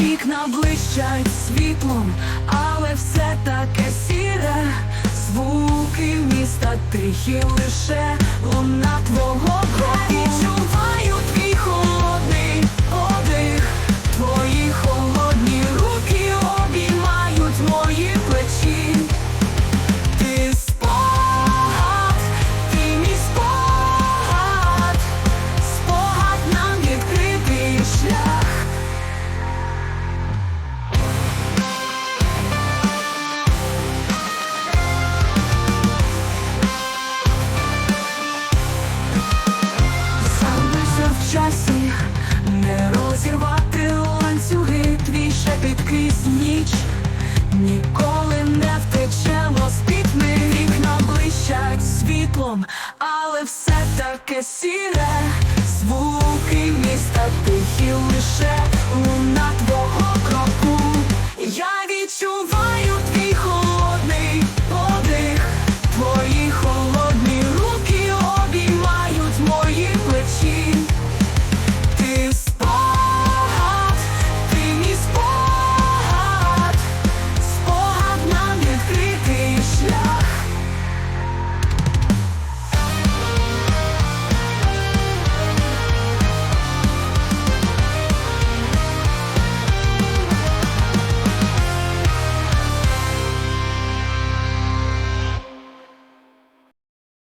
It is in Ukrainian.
Вікна блищать світлом, але все таке сіре. Звуки міста тихі лише луна твого. Відчуваю ніч, ніколи не втечемо з пітьми Вікна блищать світлом, але все таке сіре, звуки міста тихі лише луна твого кроку. Я відчув.